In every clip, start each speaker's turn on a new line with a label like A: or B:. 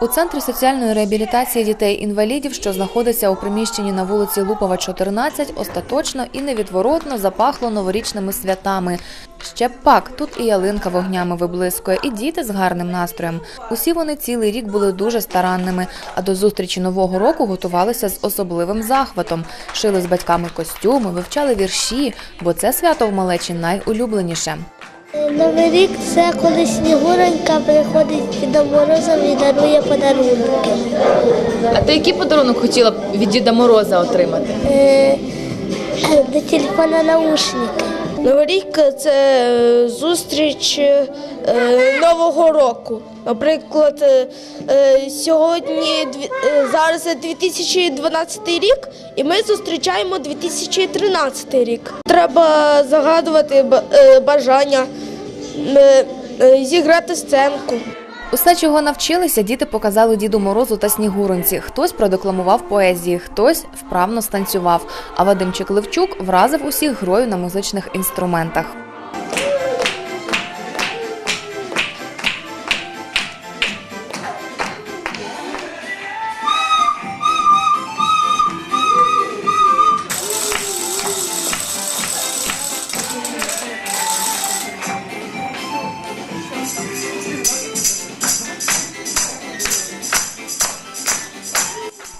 A: У центрі соціальної реабілітації дітей-інвалідів, що знаходиться у приміщенні на вулиці Лупова, 14, остаточно і невідворотно запахло новорічними святами. Ще б пак, тут і ялинка вогнями виблискує, і діти з гарним настроєм. Усі вони цілий рік були дуже старанними, а до зустрічі нового року готувалися з особливим захватом. Шили з батьками костюми, вивчали вірші, бо це свято в малечі найулюбленіше.
B: Новий рік це коли Снігуронька приходить Діда Мороза і дарує подарунки.
C: А ти який подарунок хотіла б від Діда Мороза отримати?
B: Е, До телефона наушники.
D: Новий рік це зустріч е, Нового року. Наприклад, е, е, сьогодні дві- е, зараз 2012 рік, і ми зустрічаємо 2013 рік. Треба загадувати ба- е, бажання, е, е, зіграти сценку.
A: Усе, чого навчилися, діти показали Діду Морозу та Снігуронці. Хтось продекламував поезії, хтось вправно станцював. А Вадимчик Левчук вразив усіх грою на музичних інструментах.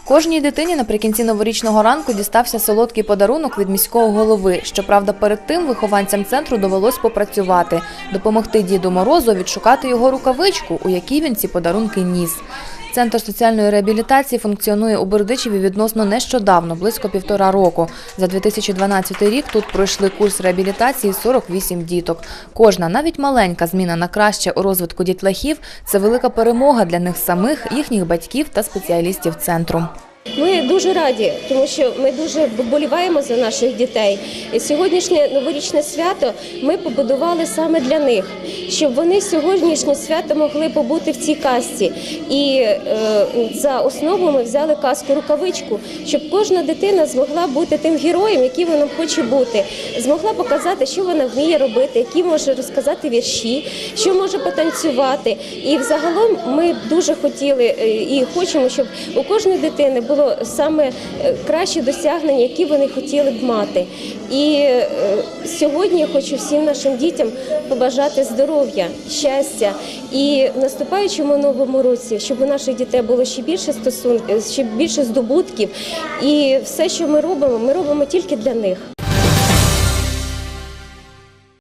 A: Кожній дитині наприкінці новорічного ранку дістався солодкий подарунок від міського голови. Щоправда, перед тим вихованцям центру довелось попрацювати, допомогти Діду Морозу відшукати його рукавичку, у якій він ці подарунки ніс. Центр соціальної реабілітації функціонує у Бердичеві відносно нещодавно, близько півтора року. За 2012 рік тут пройшли курс реабілітації 48 діток. Кожна, навіть маленька зміна на краще у розвитку дітлахів – це велика перемога для них самих, їхніх батьків та спеціалістів центру.
E: Ми дуже раді, тому що ми дуже вболіваємо за наших дітей. І сьогоднішнє новорічне свято ми побудували саме для них, щоб вони сьогоднішнє свято могли побути в цій казці. І е, за основу ми взяли казку рукавичку, щоб кожна дитина змогла бути тим героєм, яким вона хоче бути, змогла показати, що вона вміє робити, які може розказати вірші, що може потанцювати. І взагалом ми дуже хотіли е, і хочемо, щоб у кожної дитини було саме е, кращі досягнення, які вони хотіли б мати. І е, сьогодні я хочу всім нашим дітям побажати здоров'я, щастя і в наступаючому новому році, щоб у наших дітей було ще більше стосунків, ще більше здобутків. І все, що ми робимо, ми робимо тільки для них.